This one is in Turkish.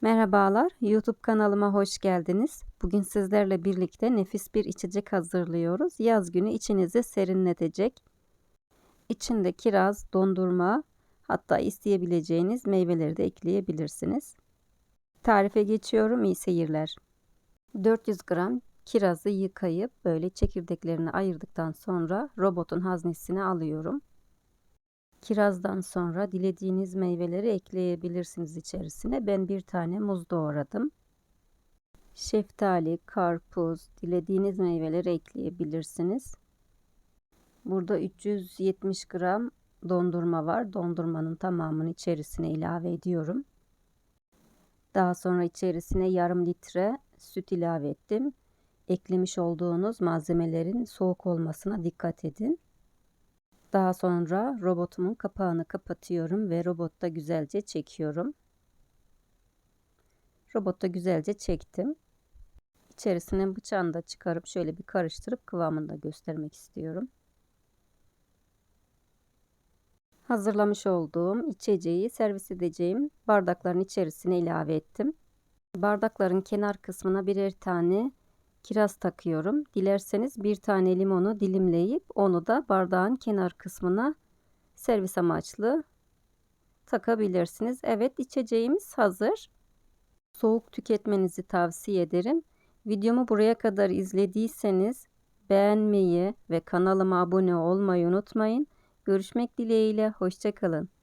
Merhabalar, YouTube kanalıma hoş geldiniz. Bugün sizlerle birlikte nefis bir içecek hazırlıyoruz. Yaz günü içinizi serinletecek. İçinde kiraz, dondurma, hatta isteyebileceğiniz meyveleri de ekleyebilirsiniz. Tarife geçiyorum, iyi seyirler. 400 gram kirazı yıkayıp böyle çekirdeklerini ayırdıktan sonra robotun haznesine alıyorum. Kirazdan sonra dilediğiniz meyveleri ekleyebilirsiniz içerisine. Ben bir tane muz doğradım. Şeftali, karpuz, dilediğiniz meyveleri ekleyebilirsiniz. Burada 370 gram dondurma var. Dondurmanın tamamını içerisine ilave ediyorum. Daha sonra içerisine yarım litre süt ilave ettim. Eklemiş olduğunuz malzemelerin soğuk olmasına dikkat edin. Daha sonra robotumun kapağını kapatıyorum ve robotta güzelce çekiyorum. Robotta güzelce çektim. İçerisine bıçağını da çıkarıp şöyle bir karıştırıp kıvamını da göstermek istiyorum. Hazırlamış olduğum içeceği servis edeceğim bardakların içerisine ilave ettim. Bardakların kenar kısmına birer tane kiraz takıyorum. Dilerseniz bir tane limonu dilimleyip onu da bardağın kenar kısmına servis amaçlı takabilirsiniz. Evet içeceğimiz hazır. Soğuk tüketmenizi tavsiye ederim. Videomu buraya kadar izlediyseniz beğenmeyi ve kanalıma abone olmayı unutmayın. Görüşmek dileğiyle. Hoşçakalın.